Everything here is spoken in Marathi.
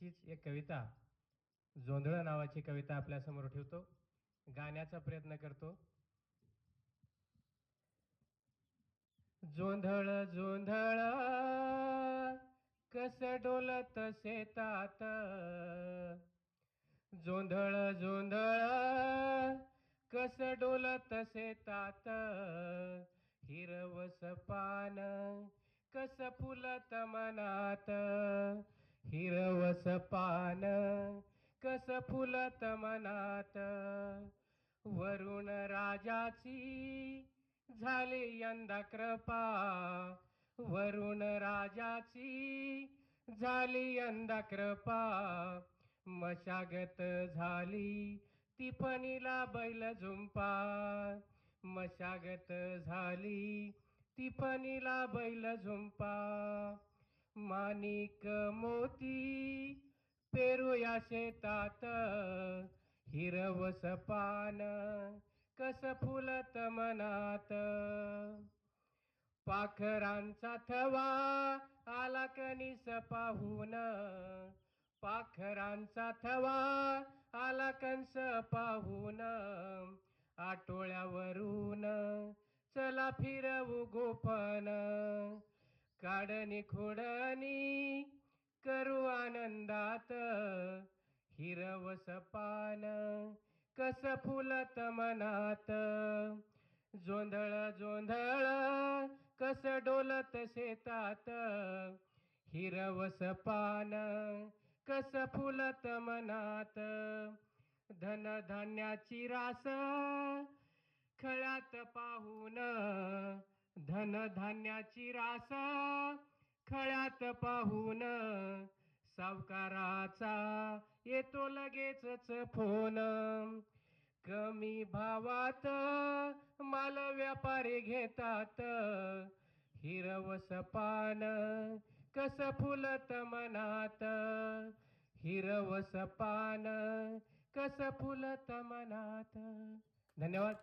अशीच एक कविता जोंधळं नावाची कविता आपल्यासमोर ठेवतो. गाण्याचा प्रयत्न करतो. जोंधळ जोंधळ कस डोलत शेतात? जोंधळ जोंधळ कस डोलत शेतात? हिरवस पान कस फुलत मनात? हिरवस पान कस फुलत मनात. वरुण राजाची झाली यंदा कृपा. वरुण राजाची झाली यंदा कृपा. मशागत झाली तिपणीला बैल झुंपा. मशागत झाली तिपणीला बैल झुंपा. माणिक मोती पेरूया शेतात हिरवस पान कस फुलत मनात. पाखरांचा थवा आला कणीस पाहून पाखरांचा थवा आला कंस पाहून आटोळ्यावरून चला फिरवू गोपन. काढणी खोडणी करू आनंदात. हिरवस पान कस फुलत मनात. जोंधळ जोंधळ कस डोलत शेतात. हिरवस पान कस फुलत मनात. धन धान्याची रास खळ्यात पाहून धन धान्याची रास खळ्यात पाहून सावकाराचा येतो लगेचच फोन. कमी भावात माल व्यापारी घेतात. हिरवस पान कस फुलत मनात. हिरवस पान कस फुलत मनात. धन्यवाद.